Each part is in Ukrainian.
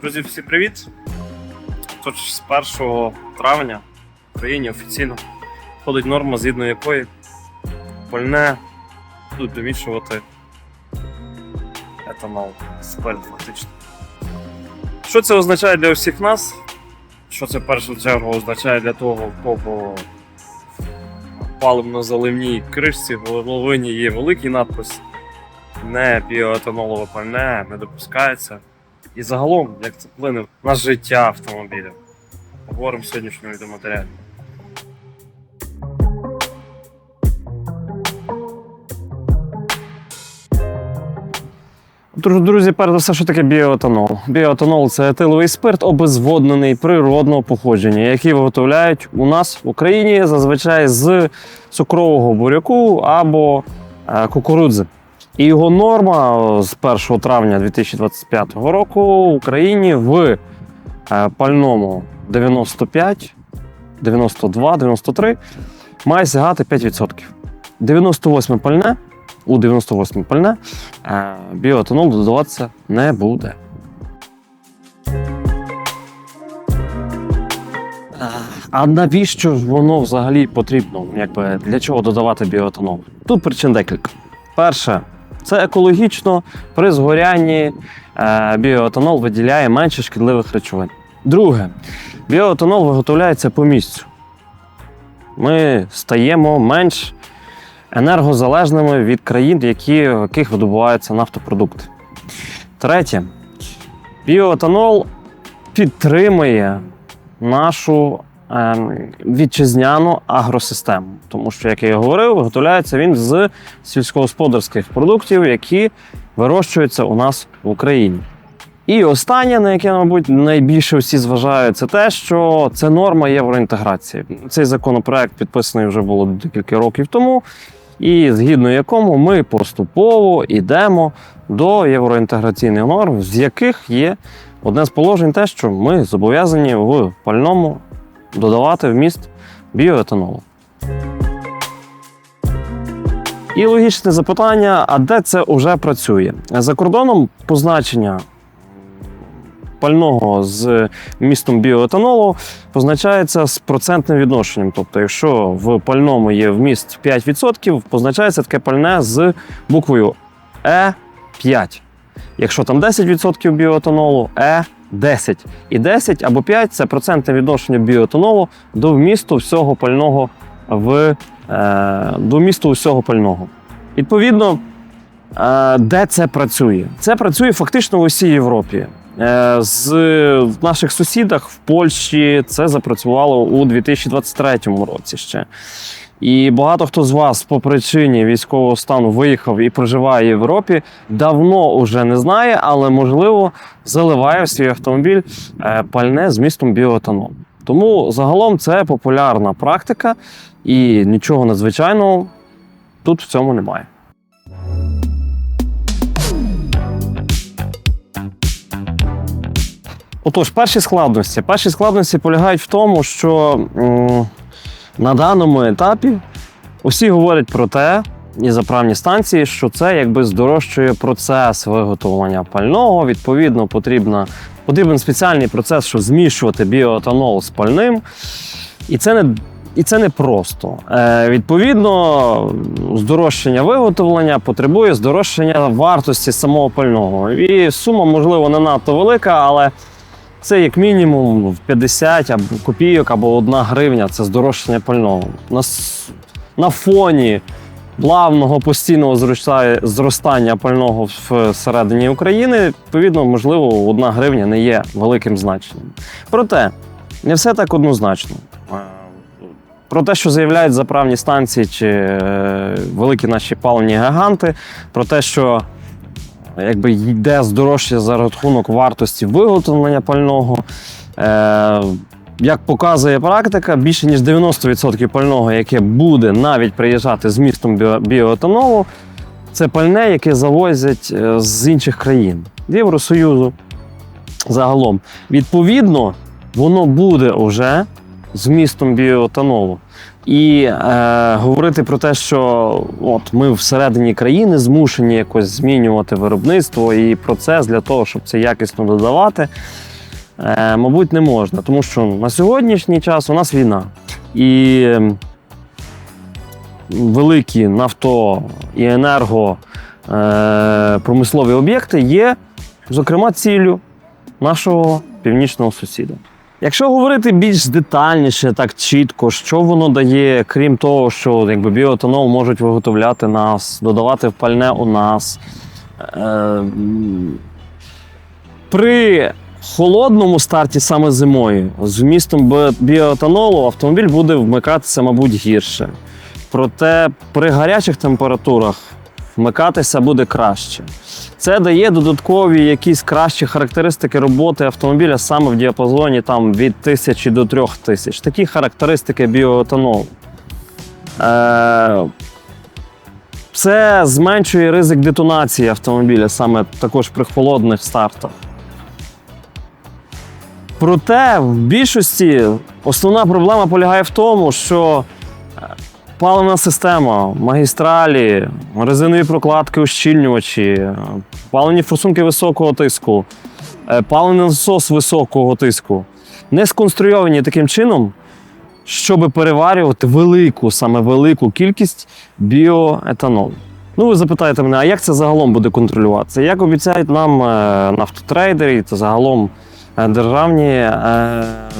Друзі, всім привіт! Тож з 1 травня в Україні офіційно входить норма, згідно якої пальне будуть домішувати етанол спель фактично. Що це означає для всіх нас? Що це в першу чергу означає для того, в кого в паливно-заливній кришці в головині є великий надпис не біоетанолове пальне не допускається. І загалом, як це вплине на життя автомобіля. Поговоримо в сьогоднішньому відеоматеріалі. Друзі, перш за все, що таке біоетанол? Біоетанол це етиловий спирт, обезводнений природного походження, який виготовляють у нас в Україні зазвичай з цукрового буряку або е, кукурудзи. І його норма з 1 травня 2025 року в Україні в е, пальному 95, 92, 93 має сягати 5%. 98 пальне у 98 пальне е, біоетанол додаватися не буде. А навіщо ж воно взагалі потрібно? Якби для чого додавати біоетанол? Тут причин декілька. Перше, це екологічно при згорянні е, біоетанол виділяє менше шкідливих речовин. Друге, біоетанол виготовляється по місцю. Ми стаємо менш енергозалежними від країн, які, в яких видобуваються нафтопродукти. Третє, біоетанол підтримує нашу вітчизняну агросистему, тому що, як я і говорив, виготовляється він з сільськогосподарських продуктів, які вирощуються у нас в Україні. І останнє, на яке, мабуть, найбільше всі зважають, це те, що це норма євроінтеграції. Цей законопроект підписаний вже було декілька років тому, і згідно якому ми поступово йдемо до євроінтеграційних норм, з яких є одне з положень, те, що ми зобов'язані в пальному додавати вміст біоетанолу. І логічне запитання: а де це вже працює? За кордоном позначення пального з містом біоетанолу позначається з процентним відношенням. Тобто, якщо в пальному є вміст 5%, позначається таке пальне з буквою Е5. Якщо там 10% біоетанолу, Е10. І 10 або 5 це процентне відношення біоетанолу до вмісту всього пального в е, до вмісту всього пального. Відповідно, е, де це працює? Це працює фактично в усій Європі. Е, З в наших сусідах в Польщі це запрацювало у 2023 році ще. І багато хто з вас по причині військового стану виїхав і проживає в Європі, давно уже не знає, але можливо заливає свій автомобіль е, пальне з містом біоетанолу. Тому загалом це популярна практика, і нічого надзвичайного тут в цьому немає. Отож, перші складності. Перші складності полягають в тому, що на даному етапі усі говорять про те, і заправні станції, що це якби здорожчує процес виготовлення пального. Відповідно, потрібна, потрібен спеціальний процес, щоб змішувати біоетанол з пальним. І це не. І це не просто. Е, відповідно, здорожчання виготовлення потребує здорожчання вартості самого пального. І сума, можливо, не надто велика, але це як мінімум в 50 або копійок або 1 гривня це здорожчання пального. На, на фоні плавного постійного зростання пального всередині України, відповідно, можливо, 1 гривня не є великим значенням. Проте, не все так однозначно. Про те, що заявляють заправні станції чи е, великі наші паливні гіганти, про те, що якби йде здорожчання за рахунок вартості виготовлення пального. Е, як показує практика, більше ніж 90% пального, яке буде навіть приїжджати з містом біо- біоетанолу, це пальне, яке завозять е, з інших країн Євросоюзу загалом. Відповідно, воно буде вже з містом біоетанолу. І е, говорити про те, що от ми всередині країни змушені якось змінювати виробництво і процес для того, щоб це якісно додавати. е, мабуть, не можна, тому що на сьогоднішній час у нас війна. І ем, великі нафто і енерго е, об'єкти є, зокрема, ціллю нашого північного сусіда. Якщо говорити більш детальніше, так чітко, що воно дає, крім того, що якби біоетанол можуть виготовляти нас, додавати в пальне у нас. Е, при холодному старті саме зимою з вмістом бі- біоетанолу автомобіль буде вмикатися, мабуть, гірше. Проте при гарячих температурах вмикатися буде краще. Це дає додаткові якісь кращі характеристики роботи автомобіля саме в діапазоні там, від 1000 до 3000. Такі характеристики біоетанолу. Е, це зменшує ризик детонації автомобіля саме також при холодних стартах. Проте в більшості основна проблема полягає в тому, що е, паливна система, магістралі, резинові прокладки, ущільнювачі, паливні форсунки високого тиску, е, паливний насос високого тиску не сконструйовані таким чином, щоб переварювати велику, саме велику кількість біоетанолу. Ну, ви запитаєте мене, а як це загалом буде контролюватися? Як обіцяють нам е, нафтотрейдери та загалом е, державні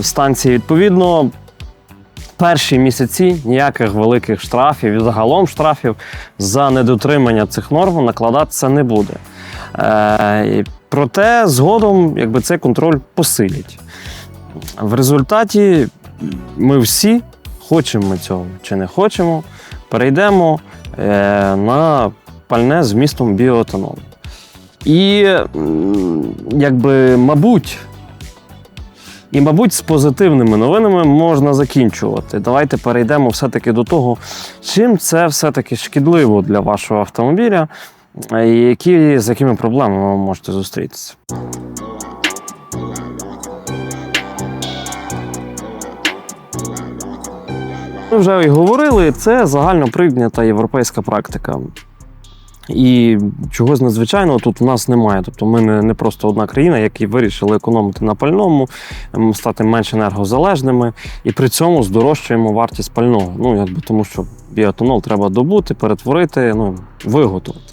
станції, відповідно, перші місяці ніяких великих штрафів і загалом штрафів за недотримання цих норм накладатися не буде. Е, проте згодом якби, цей контроль посилять. В результаті ми всі, хочемо цього чи не хочемо, перейдемо е, на пальне з вмістом біоетанолу. І, якби, мабуть, і, мабуть, з позитивними новинами можна закінчувати. Давайте перейдемо все-таки до того, чим це все-таки шкідливо для вашого автомобіля, е, і які, з якими проблемами ви можете зустрітися. Ми вже і говорили, це загально прийнята європейська практика. І чогось надзвичайного тут у нас немає. Тобто ми не, не просто одна країна, які вирішили економити на пальному, ем, стати менш енергозалежними, і при цьому здорожчуємо вартість пального. Ну, якби тому, що біоетанол треба добути, перетворити, ну, виготовити.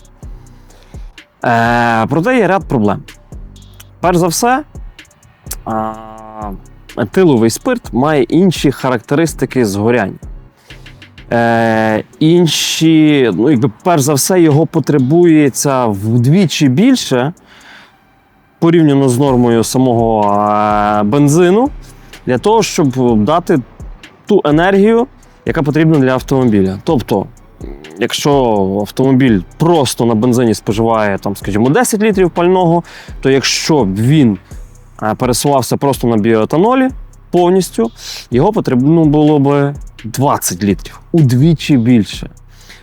Е, проте є ряд проблем. Перш за все, етиловий спирт має інші характеристики згоряння. Е, інші, ну, якби, перш за все, його потребується вдвічі більше порівняно з нормою самого е, бензину, для того, щоб дати ту енергію, яка потрібна для автомобіля. Тобто, якщо автомобіль просто на бензині споживає, там, скажімо, 10 літрів пального, то якщо він е, пересувався просто на біоетанолі повністю, його потрібно було би 20 літрів, удвічі більше.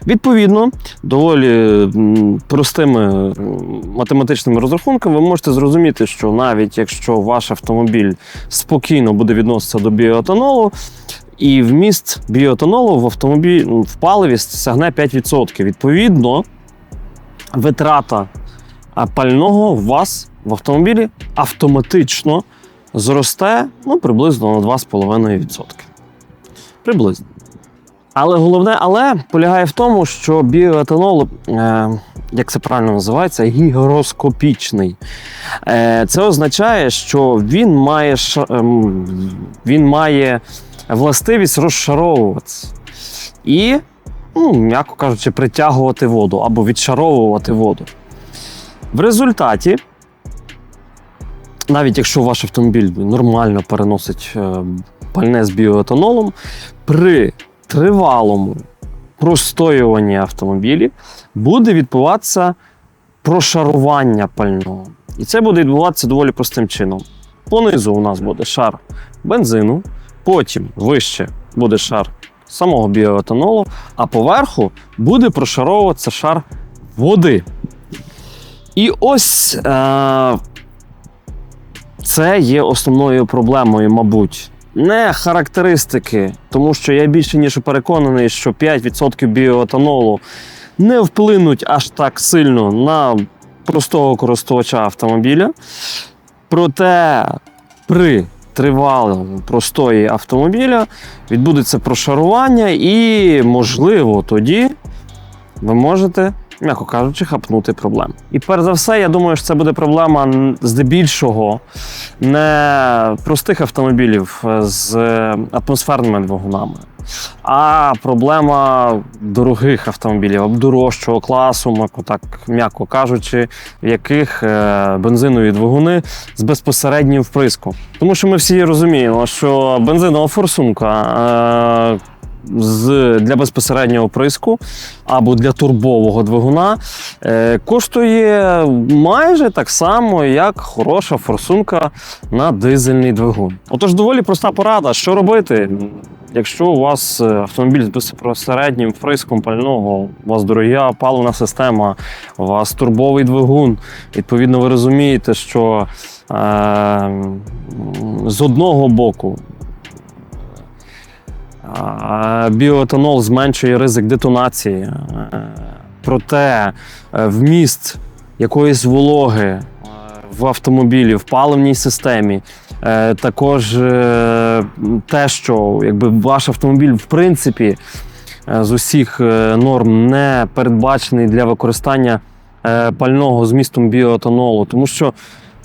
Відповідно, доволі простими математичними розрахунками ви можете зрозуміти, що навіть якщо ваш автомобіль спокійно буде відноситися до біоетанолу, і вміст біоетанолу в автомобілі в паливі сягне 5%. Відповідно, витрата пального у вас в автомобілі автоматично зросте ну, приблизно на 2,5%. Приблизно. Але головне, але полягає в тому, що біоетанол, е, як це правильно називається, гігроскопічний. Е, це означає, що він має, ем, він має властивість розшаровуватися. І, ну, м'яко кажучи, притягувати воду або відшаровувати воду. В результаті, навіть якщо ваш автомобіль нормально переносить е, пальне з біоетанолом, при тривалому простоюванні автомобілі буде відбуватися прошарування пального. І це буде відбуватися доволі простим чином. Понизу у нас буде шар бензину, потім вище буде шар самого біоетанолу, а поверху буде прошаровуватися шар води. І ось е- це є основною проблемою, мабуть. Не характеристики, тому що я більше ніж переконаний, що 5% біоетанолу не вплинуть аж так сильно на простого користувача автомобіля. Проте при тривалому простої автомобіля відбудеться прошарування, і, можливо, тоді ви можете, м'яко кажучи, хапнути проблем. І перш за все, я думаю, що це буде проблема здебільшого не простих автомобілів е, з е, атмосферними двигунами, а проблема дорогих автомобілів, дорожчого класу, так м'яко кажучи, в яких е, бензинові двигуни з безпосереднім вприском. Тому що ми всі розуміємо, що бензинова форсунка. З, для безпосереднього приску або для турбового двигуна е, коштує майже так само, як хороша форсунка на дизельний двигун. Отож, доволі проста порада, що робити. Якщо у вас е, автомобіль з безпосереднім вприском пального, у вас дорога паливна система, у вас турбовий двигун, відповідно, ви розумієте, що е, з одного боку Біоетанол зменшує ризик детонації, Е, проте е, вміст якоїсь вологи е, в автомобілі, в паливній системі. Також те, що якби ваш автомобіль в принципі з усіх норм не передбачений для використання пального з містом біоетанолу, тому що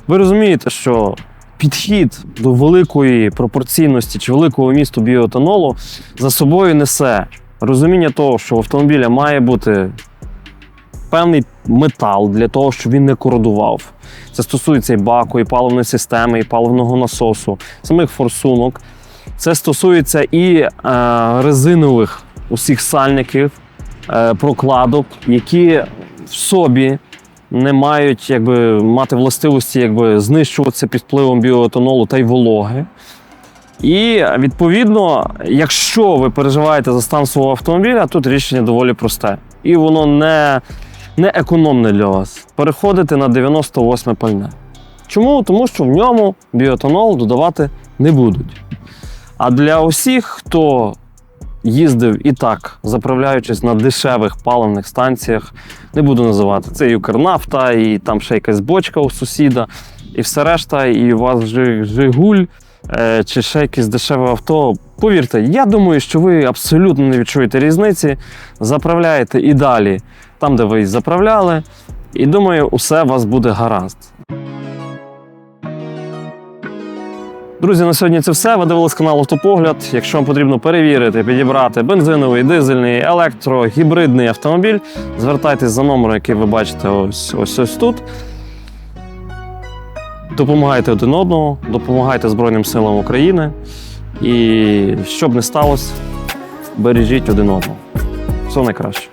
ви розумієте, що підхід до великої пропорційності чи великого місту біоетанолу за собою несе розуміння того, що в автомобіля має бути певний метал для того, щоб він не кородував. Це стосується і баку, і паливної системи, і паливного насосу, самих форсунок. Це стосується і е, резинових усіх сальників, е, прокладок, які в собі не мають якби, мати властивості якби, знищуватися під впливом біоетанолу та й вологи. І відповідно, якщо ви переживаєте за стан свого автомобіля, тут рішення доволі просте. І воно не, не економне для вас. Переходите на 98 пальне. Чому? Тому що в ньому біоетанол додавати не будуть. А для усіх, хто їздив і так, заправляючись на дешевих паливних станціях, не буду називати. Це і Укрнафта, і там ще якась бочка у сусіда, і все решта, і у вас Жи- Жигуль е, чи ще якесь дешеве авто. Повірте, я думаю, що ви абсолютно не відчуєте різниці. Заправляєте і далі там, де ви заправляли. І думаю, усе у вас буде гаразд. Друзі, на сьогодні це все. Ви дивились канал Автопогляд. Якщо вам потрібно перевірити, підібрати бензиновий, дизельний, електро, гібридний автомобіль, звертайтесь за номером, який ви бачите ось ось, ось тут. Допомагайте один одному, допомагайте Збройним силам України. І щоб не сталося, бережіть один одного. Все найкраще.